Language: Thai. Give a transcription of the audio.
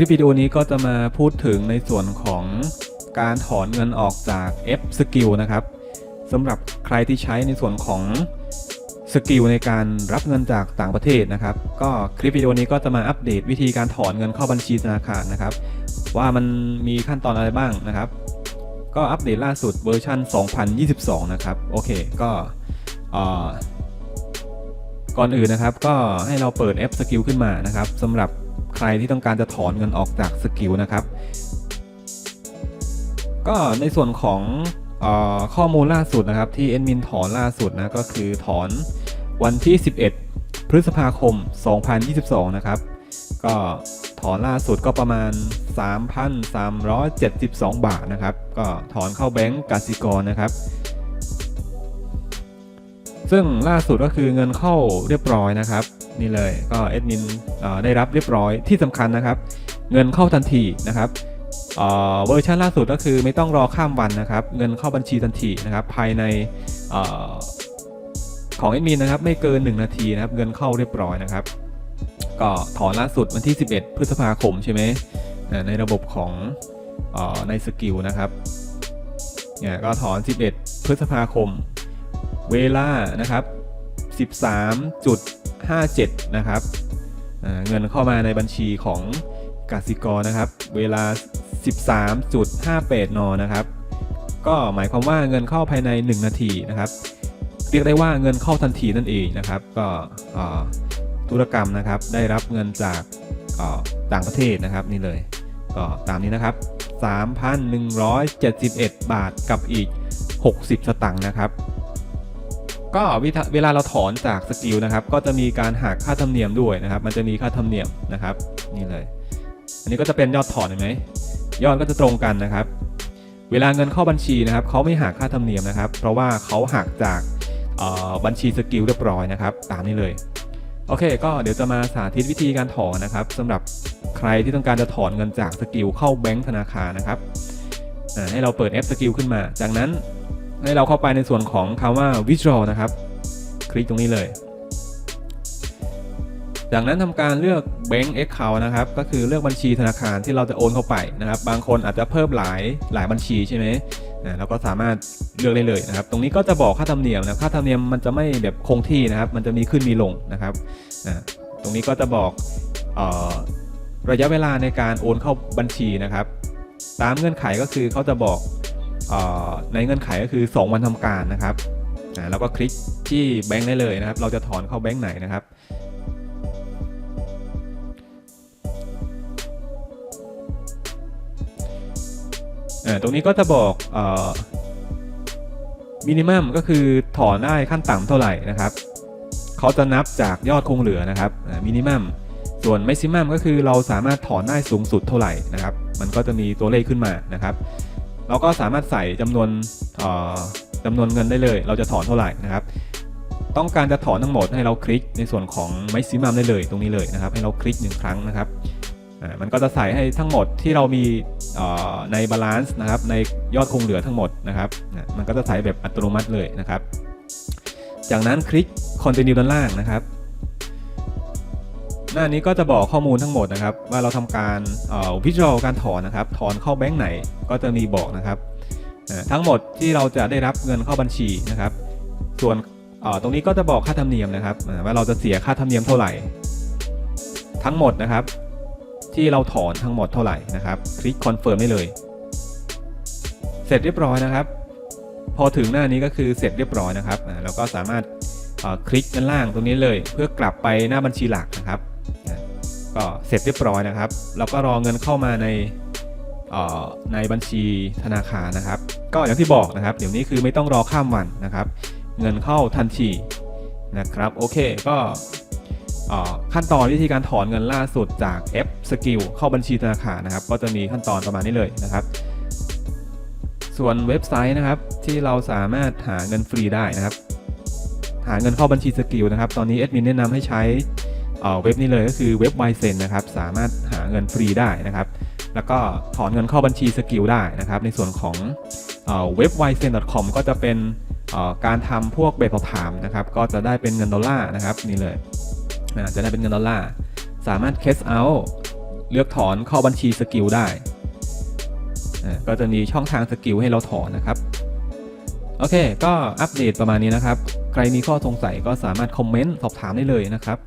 ลิปวิดีโอนี้ก็จะมาพูดถึงในส่วนของการถอนเงินออกจาก F Skill นะครับสำหรับใครที่ใช้ในส่วนของสกิลในการรับเงินจากต่างประเทศนะครับ ก็คลิปวิดีโอนี้ก็จะมาอัปเดตวิธีการถอนเงินเข้าบัญชีธนาคารนะครับ ว่ามันมีขั้นตอนอะไรบ้างนะครับ ก็อัปเดตล่าสุดเวอร์ชัน2022 นะครับ โอเคก็เอ่อก่อนอื่นนะครับ ก็ให้เราเปิดแอปสกิลขึ้นมานะครับสำหรับ ใครที่ต้องการจะถอนเงินออกจากสกิลนะครับ ก็ในส่วนของอข้อมูลล่าสุดนะครับที่เอ็นมินถอนล่าสุดนะก็คือถอนวันที่ 11 พฤษภาคม 2022 นะครับ ก็ถอนล่าสุดก็ประมาณ 3,372 บาทนะครับ ก็ถอนเข้าแบงก์กสิกรนะครับ ซึ่งล่าสุดก็คือเงินเข้าเรียบร้อยนะครับ นี่เลยก็เอดมินได้รับเรียบร้อยที่สำคัญนะครับ เงินเข้าทันทีนะครับเวอร์ชันล่าสุดก็คือไม่ต้องรอข้ามวันนะครับ เงินเข้าบัญชีทันทีนะครับ ภายในอของเอดมินนะครับ ไม่เกิน 1 นาทีนะครับ เงินเข้าเรียบร้อยนะครับ ก็ถอนล่าสุดวันที่ 11 พฤษภาคมใช่ไหมในระบบของอในสกิลนะครับเนี่ยก็ถอน 11 พฤษภาคม เวลานะครับ 13.57 นะครับเงินเข้ามาในบัญชีของกสิกรนะครับ เวลา 13.58 น นะครับ ก็หมายความว่าเงินเข้าภายใน 1 นาทีนะครับ เรียกได้ว่าเงินเข้าทันทีนั่นเองนะครับ ก็ธุรกรรมนะครับ ได้รับเงินจากต่างประเทศนะครับนี่เลย ก็ตามนี้นะครับ 3,171 บาทกับอีก 60 สตังค์นะครับ ก็เวลาเราถอนจากสกิลนะครับ ก็จะมีการหักค่าธรรมเนียมด้วยนะครับ มันจะมีค่าธรรมเนียมนะครับ นี่เลย อันนี้ก็จะเป็นยอดถอนเห็นไหมยอดก็จะตรงกันนะครับ เวลาเงินเข้าบัญชีนะครับเขาไม่หักค่าธรรมเนียมนะครับ เพราะว่าเขาหักจากบัญชีสกิลเรียบร้อยนะครับ ตามนี้เลย โอเค ก็เดี๋ยวจะมาสาธิตวิธีการถอนนะครับสำหรับใครที่ต้องการจะถอนเงินจากสกิลเข้าแบงก์ธนาคารนะครับให้เราเปิดแอปสกิลขึ้นมา จากนั้น ให้เราเข้าไปในส่วนของคำว่า withdraw นะครับ คลิกตรงนี้เลย จากนั้นทำการเลือก Bank Account นะครับ ก็คือเลือกบัญชีธนาคารที่เราจะโอนเข้าไปนะครับ บางคนอาจจะเพิ่มหลายหลายบัญชีใช่ไหมอ่าเราก็สามารถเลือกได้เลยนะครับ ตรงนี้ก็จะบอกค่าธรรมเนียมนะค่าธรรมเนียมมันจะไม่แบบคงที่นะครับ มันจะมีขึ้นมีลงนะครับอ่าตรงนี้ก็จะบอกออระยะเวลาในการโอนเข้าบัญชีนะครับ ตามเงื่อนไขก็คือเขาจะบอก ในเงื่อนไขก็คือ 2 วันทำการนะครับแล้วก็คลิกที่แบงค์ได้เลยนะครับ เราจะถอนเข้าแบงค์ไหนนะครับ ตรงนี้ก็จะบอกมินิมัมก็คือถอนได้ขั้นต่ำเท่าไหร่นะครับ เขาจะนับจากยอดคงเหลือนะครับมินิมัมส่วนแม็กซิมัมก็คือเราสามารถถอนได้สูงสุดเท่าไหร่นะครับ มันก็จะมีตัวเลขขึ้นมานะครับ เราก็สามารถใส่จำนวนจำนวนเงินได้เลย เราจะถอนเท่าไหร่นะครับ ต้องการจะถอนทั้งหมดให้เราคลิกในส่วนของแม็กซิมัมได้เลยตรงนี้เลยนะครับ ให้เราคลิกหนึ่งครั้งนะครับมันก็จะใส่ให้ทั้งหมดที่เรามีในบาลานซ์นะครับ ในยอดคงเหลือทั้งหมดนะครับมันก็จะใส่แบบอัตโนมัติเลยนะครับ จากนั้นคลิก continue ด้านล่างนะครับ หน้านี้ก็จะบอกข้อมูลทั้งหมดนะครับ ว่าเราทำการวิจ w การถอนนะครับ ถอนเข้าแบงก์ไหนก็จะมีบอกนะครับทั้งหมดที่เราจะได้รับเงินเข้าบัญชีนะครับ ส่วนตรงนี้ก็จะบอกค่าธรรมเนียมนะครับว่าเราจะเสียค่าธรรมเนียมเท่าไหร่ ทั้งหมดนะครับ ที่เราถอนทั้งหมดเท่าไหร่นะครับ คลิกคอนเฟิร์มได้เลย เสร็จเรียบร้อยนะครับ พอถึงหน้านี้ก็คือเสร็จเรียบร้อยนะครับเราก็สามารถคลิกด้านล่างตรงนี้เลย เพื่อกลับไปหน้าบัญชีหลักนะครับ เสร็จเรียบร้อยนะครับ เราก็รอเงินเข้ามาในในบัญชีธนาคารนะครับ ก็อย่างที่บอกนะครับ เดี๋ยวนี้คือไม่ต้องรอข้ามวันนะครับ เงินเข้าทันทีนะครับโอเคก็ขั้นตอนวิธีการถอนเงินล่าสุดจาก F Skill เข้าบัญชีธนาคารนะครับ ก็จะมีขั้นตอนประมาณนี้เลยนะครับ ส่วนเว็บไซต์นะครับที่เราสามารถหาเงินฟรีได้นะครับ หาเงินเข้าบัญชีสกิลนะครับ ตอนนี้แอดมินแนะนำให้ใช้ เเว็บนี้เลยก็คือเว็บ y เซนนะครับสามารถหาเงินฟรีได้นะครับ แล้วก็ถอนเงินเข้าบัญชีสกิลได้นะครับ ในส่วนของเว็บ y s e n c o m ก็จะเป็นการทำพวกเบสสอบถามนะครับ ก็จะได้เป็นเงินดอลลาร์นะครับนี่เลยจะได้เป็นเงินดอลลาร์สามารถ cash out เลือกถอนเข้าบัญชีสกิลได้ก็จะมีช่องทางสกิลให้เราถอนนะครับ โอเค ก็อัปเดตประมาณนี้นะครับ ใครมีข้อสงสัยก็สามารถคอมเมนต์สอบถามได้เลยนะครับ